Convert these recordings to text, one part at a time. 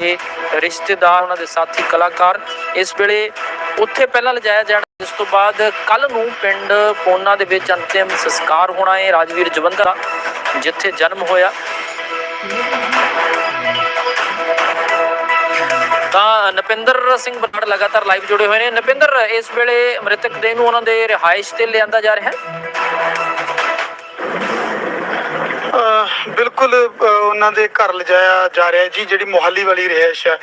ਦੇ ਰਿਸ਼ਤੇਦਾਰ ਉਹਨਾਂ ਦੇ ਸਾਥੀ ਕਲਾਕਾਰ ਇਸ ਵੇਲੇ ਉੱਥੇ ਪਹਿਲਾਂ ਲਿਜਾਇਆ ਜਾਣਾ ਜਿਸ ਤੋਂ ਬਾਅਦ ਕੱਲ ਨੂੰ ਪਿੰਡ ਪੋਨਾ ਦੇ ਵਿੱਚ ਅੰਤਿਮ ਸੰਸਕਾਰ ਹੋਣਾ ਹੈ ਰਾਜਵੀਰ ਜਵੰਦਾ ਦਾ, ਜਿੱਥੇ ਜਨਮ ਹੋਇਆ। ਤਾਂ ਨਪਿੰਦਰ ਸਿੰਘ ਬਰਾੜ ਲਗਾਤਾਰ ਲਾਈਵ ਜੁੜੇ ਹੋਏ ਨੇ। ਨਪਿੰਦਰ ਇਸ ਵੇਲੇ ਮ੍ਰਿਤਕ ਦੇਹ ਨੂੰ ਉਹਨਾਂ ਦੇ ਰਿਹਾਇਸ਼ ਤੇ ਲਿਆਂਦਾ ਜਾ ਰਿਹਾ ਹੈ। ਬਿਲਕੁਲ ਉਹਨਾਂ ਦੇ ਘਰ ਲਿਜਾਇਆ ਜਾ ਰਿਹਾ ਜੀ ਜਿਹੜੀ ਮੁਹੱਲੀ ਵਾਲੀ ਰਿਹਾਇਸ਼ ਹੈ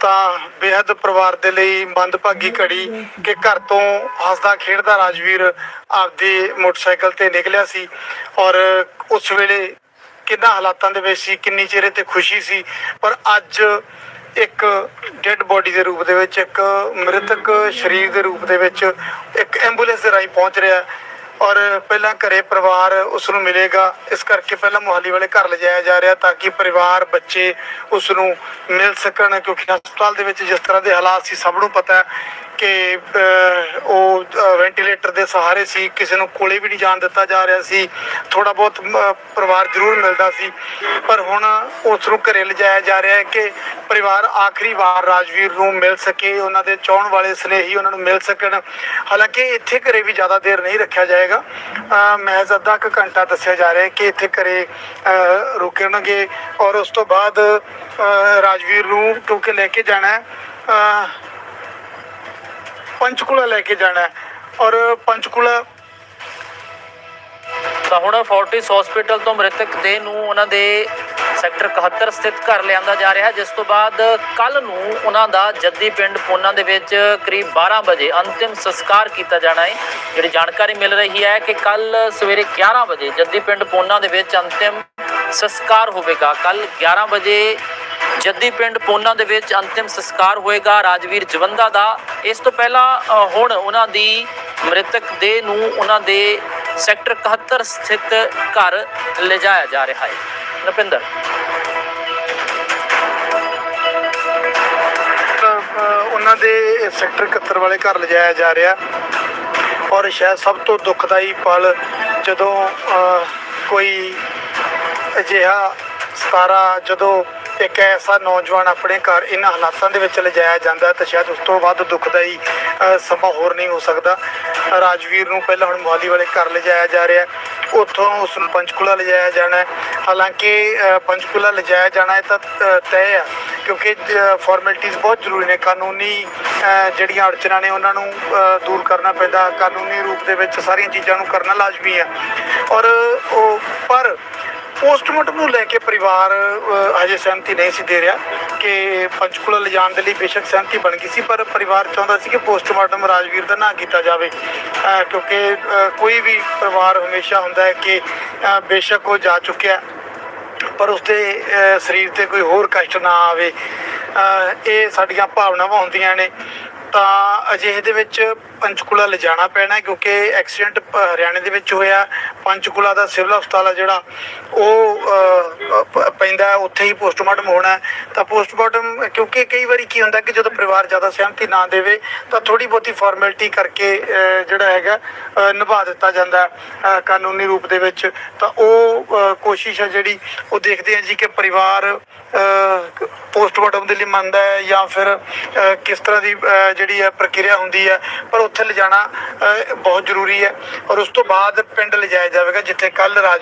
ਤਾਂ ਬੇहद ਪਰਿਵਾਰ ਦੇ ਲਈ ਮੰਦਭਾਗੀ ਘੜੀ ਕਿ ਘਰ ਤੋਂ ਹੱਸਦਾ ਖੇਡਦਾ ਰਾਜਵੀਰ ਆਪਦੇ ਮੋਟਰਸਾਈਕਲ ਤੇ ਨਿਕਲਿਆ ਸੀ ਔਰ ਉਸ ਵੇਲੇ ਕਿੰਨਾ ਹਾਲਾਤਾਂ ਦੇ ਵਿੱਚ ਸੀ ਕਿੰਨੀ ਚਿਹਰੇ ਤੇ ਖੁਸ਼ੀ ਸੀ। ਪਰ ਅੱਜ ਇੱਕ ਡੈੱਡ ਬੋਡੀ ਦੇ ਰੂਪ ਦੇ ਵਿੱਚ ਇੱਕ ਮ੍ਰਿਤਕ ਸਰੀਰ ਦੇ ਰੂਪ ਦੇ ਵਿੱਚ ਇੱਕ ਐਂਬੂਲੈਂਸ ਦੇ ਰਾਹੀਂ ਪਹੁੰਚ ਰਿਹਾ ਔਰ ਪਹਿਲਾਂ ਘਰੇ ਪਰਿਵਾਰ ਉਸ ਨੂੰ ਮਿਲੇਗਾ। ਇਸ ਕਰਕੇ ਪਹਿਲਾਂ ਮੁਹੱਲੀ ਵਾਲੇ ਘਰ ਲਿਜਾਇਆ ਜਾ ਰਿਹਾ ਤਾਂ ਕਿ ਪਰਿਵਾਰ, ਬੱਚੇ ਉਸ ਨੂੰ ਮਿਲ ਸਕਣ ਕਿਉਂਕਿ ਹਸਪਤਾਲ ਦੇ ਵਿੱਚ ਜਿਸ ਤਰ੍ਹਾਂ ਦੇ ਹਾਲਾਤ ਸੀ, ਸਭ ਨੂੰ ਪਤਾ ਹੈ ਕਿ ਉਹ ਵੈਂਟੀਲੇਟਰ ਦੇ ਸਹਾਰੇ ਸੀ, ਕਿਸੇ ਨੂੰ ਕੋਲੇ ਵੀ ਨਹੀਂ ਜਾਣ ਦਿੱਤਾ ਜਾ ਰਿਹਾ ਸੀ। ਥੋੜਾ ਬਹੁਤ ਪਰਿਵਾਰ ਜ਼ਰੂਰ ਮਿਲਦਾ ਸੀ। ਪਰ ਹੁਣ ਉਸ ਨੂੰ ਘਰੇ ਲਿਜਾਇਆ ਜਾ ਰਿਹਾ ਹੈ ਕਿ ਪਰਿਵਾਰ ਆਖਰੀ ਵਾਰ ਰਾਜਵੀਰ ਨੂੰ ਮਿਲ ਸਕੇ, ਉਹਨਾਂ ਦੇ ਚਾਹਣ ਵਾਲੇ ਸਨੇਹੀ ਉਹਨਾਂ ਨੂੰ ਮਿਲ ਸਕਣ। ਹਾਲਾਂਕਿ ਇੱਥੇ ਘਰੇ ਵੀ ਜ਼ਿਆਦਾ ਦੇਰ ਨਹੀਂ ਰੱਖਿਆ ਜਾਏ ਜਾਏਗਾ। ਮਹਿਜ਼ ਅੱਧਾ ਕੁ ਘੰਟਾ ਦੱਸਿਆ ਜਾ ਰਿਹਾ ਕਿ ਇੱਥੇ ਘਰੇ ਰੁਕਣਗੇ ਔਰ ਉਸ ਤੋਂ ਬਾਅਦ ਰਾਜਵੀਰ ਨੂੰ ਕਿਉਂਕਿ ਲੈ ਕੇ ਜਾਣਾ ਹੈ। ਪੰਚਕੂਲਾ ਲੈ ਕੇ ਜਾਣਾ ਹੈ ਔਰ ਪੰਚਕੂਲਾ ਤਾਂ ਹੁਣ ਫੋਰਟਿਸ ਹਸਪੀਟਲ ਤੋਂ ਮ੍ਰਿਤਕ ਦੇਹ ਨੂੰ ਉਹਨਾਂ ਦੇ ਸੈਕਟਰ 71 ਸਥਿਤ ਘਰ ਲਿਆਂਦਾ ਜਾ ਰਿਹਾ ਜਿਸ ਤੋਂ ਬਾਅਦ ਕੱਲ ਨੂੰ ਉਹਨਾਂ ਦਾ ਜੱਦੀ ਪਿੰਡ ਪੋਨਾ ਦੇ ਵਿੱਚ ਕਰੀਬ 12 ਵਜੇ ਅੰਤਿਮ ਸੰਸਕਾਰ ਕੀਤਾ ਜਾਣਾ ਹੈ। ਜਿਹੜੀ ਜਾਣਕਾਰੀ ਮਿਲ ਰਹੀ ਹੈ ਕਿ ਕੱਲ ਸਵੇਰੇ 11 ਵਜੇ ਜੱਦੀ ਪਿੰਡ ਪੋਨਾ ਦੇ ਵਿੱਚ ਅੰਤਿਮ ਸੰਸਕਾਰ ਹੋਵੇਗਾ। ਕੱਲ 11 ਵਜੇ ਜੱਦੀ ਪਿੰਡ ਪੋਨਾ ਦੇ ਵਿੱਚ ਅੰਤਿਮ ਸੰਸਕਾਰ ਹੋਏਗਾ। ਰਾਜਵੀਰ ਜਵੰਦਾ ਦਾ ਇਸ ਤੋਂ ਪਹਿਲਾਂ ਹੁਣ ਉਹਨਾਂ ਦੀ ਮ੍ਰਿਤਕ ਦੇਹ ਨੂੰ ਉਹਨਾਂ ਦੇ ਸੈਕਟਰ 71 ਸਥਿਤ ਘਰ ਲਿਜਾਇਆ ਜਾ ਰਿਹਾ ਹੈ। ਨਪਿੰਦਰ ਉਹਨਾਂ ਦੇ ਸੈਕਟਰ 71 ਵਾਲੇ ਘਰ ਲਿਜਾਇਆ ਜਾ ਰਿਹਾ। ਔਰ ਸ਼ਾਇਦ ਸਭ ਤੋਂ ਦੁਖਦਾਈ ਪਲ ਜਦੋਂ ਕੋਈ ਅਜਿਹਾ ਸਤਾਰਾ, ਜਦੋਂ ਇੱਕ ਐਸਾ ਨੌਜਵਾਨ ਆਪਣੇ ਘਰ ਇਹਨਾਂ ਹਾਲਾਤਾਂ ਦੇ ਵਿੱਚ ਲਿਜਾਇਆ ਜਾਂਦਾ ਤਾਂ ਸ਼ਾਇਦ ਉਸ ਤੋਂ ਵੱਧ ਦੁਖਦਾਈ ਸਮਾਂ ਹੋਰ ਨਹੀਂ ਹੋ ਸਕਦਾ। ਰਾਜਵੀਰ ਨੂੰ ਪਹਿਲਾਂ ਹੁਣ ਮੋਹਾਲੀ ਵਾਲੇ ਘਰ ਲਿਜਾਇਆ ਜਾ ਰਿਹਾ। ਉੱਥੋਂ ਉਸ ਨੂੰ ਪੰਚਕੂਲਾ ਲਿਜਾਇਆ ਜਾਣਾ ਹੈ। ਹਾਲਾਂਕਿ ਪੰਚਕੂਲਾ ਲਿਜਾਇਆ ਜਾਣਾ ਇਹ ਤਾਂ ਤੈਅ ਹੈ, ਕਿਉਂਕਿ ਫਾਰਮੈਲਿਟੀਆਂ ਬਹੁਤ ਜ਼ਰੂਰੀ ਨੇ। ਕਾਨੂੰਨੀ ਜਿਹੜੀਆਂ ਅੜਚਨਾਂ ਨੇ, ਉਹਨਾਂ ਨੂੰ ਦੂਰ ਕਰਨਾ ਪੈਂਦਾ। ਕਾਨੂੰਨੀ ਰੂਪ ਦੇ ਵਿੱਚ ਸਾਰੀਆਂ ਚੀਜ਼ਾਂ ਨੂੰ ਕਰਨਾ ਲਾਜ਼ਮੀ ਹੈ। ਔਰ, ਉਹ, ਪਰ ਪੋਸਟਮਾਰਟਮ ਨੂੰ ਲੈ ਕੇ ਪਰਿਵਾਰ ਅਹ, ਹਜੇ ਸਹਿਮਤੀ ਨਹੀਂ ਸੀ ਦੇ ਰਿਹਾ ਕਿ ਪੰਚਕੂਲਾ ਲਿਜਾਣ ਦੇ ਲਈ ਬੇਸ਼ੱਕ ਸਹਿਮਤੀ ਬਣ ਗਈ ਸੀ ਪਰ ਪਰਿਵਾਰ ਚਾਹੁੰਦਾ ਸੀ ਕਿ ਪੋਸਟਮਾਰਟਮ ਰਾਜਵੀਰ ਦਾ ਨਾ ਕੀਤਾ ਜਾਵੇ। ਕਿਉਂਕਿ ਕੋਈ ਵੀ ਪਰਿਵਾਰ ਹਮੇਸ਼ਾ ਹੁੰਦਾ ਹੈ ਕਿ ਬੇਸ਼ੱਕ ਉਹ ਜਾ ਚੁੱਕਿਆ ਪਰ ਉਸਦੇ ਸਰੀਰ ਤੇ ਕੋਈ ਹੋਰ ਕਸ਼ਟ ਨਾ ਆਵੇ। ਇਹ ਸਾਡੀਆਂ ਭਾਵਨਾਵਾਂ ਹੁੰਦੀਆਂ ਨੇ। ਤਾਂ ਅਜਿਹੇ ਦੇ ਵਿੱਚ ਪੰਚਕੂਲਾ ਲਿਜਾਣਾ ਪੈਣਾ ਕਿਉਂਕਿ ਐਕਸੀਡੈਂਟ ਹਰਿਆਣੇ ਦੇ ਵਿੱਚ ਹੋਇਆ। ਪੰਚਕੂਲਾ ਦਾ ਸਿਵਲ ਹਸਪਤਾਲ ਆ ਜਿਹੜਾ, ਉਹ ਪੈਂਦਾ, ਉੱਥੇ ਹੀ ਪੋਸਟਮਾਰਟਮ ਹੋਣਾ। ਤਾਂ ਪੋਸਟਮਾਰਟਮ ਕਿਉਂਕਿ ਕਈ ਵਾਰੀ ਕੀ ਹੁੰਦਾ ਕਿ ਜਦੋਂ ਪਰਿਵਾਰ ਜ਼ਿਆਦਾ ਸਹਿਮਤੀ ਨਾ ਦੇਵੇ, ਤਾਂ ਥੋੜੀ ਬਹੁਤੀ ਫਾਰਮੈਲਿਟੀ ਕਰਕੇ ਜਿਹੜਾ ਹੈਗਾ ਨਿਭਾ ਦਿੱਤਾ ਜਾਂਦਾ ਕਾਨੂੰਨੀ ਰੂਪ ਦੇ ਵਿੱਚ। ਤਾਂ ਉਹ ਕੋਸ਼ਿਸ਼ ਹੈ ਜਿਹੜੀ, ਉਹ ਦੇਖਦੇ ਆ ਜੀ ਕਿ ਪਰਿਵਾਰ ਪੋਸਟਮਾਰਟਮ ਦੇ ਲਈ ਮੰਨਦਾ ਹੈ ਜਾਂ ਫਿਰ ਕਿਸ ਤਰ੍ਹਾਂ ਦੀ ਜਿਹੜੀ ਹੈ ਪ੍ਰਕਿਰਿਆ ਹੁੰਦੀ ਹੈ। ਪਰ ਉੱਥੇ ਲਿਜਾਣਾ ਬਹੁਤ ਜ਼ਰੂਰੀ ਹੈ। ਔਰ ਉਸ ਤੋਂ ਬਾਅਦ ਪਿੰਡ ਲਿਜਾਇਆ ਜਾਵੇਗਾ, ਜਿੱਥੇ ਕੱਲ ਰਾਜ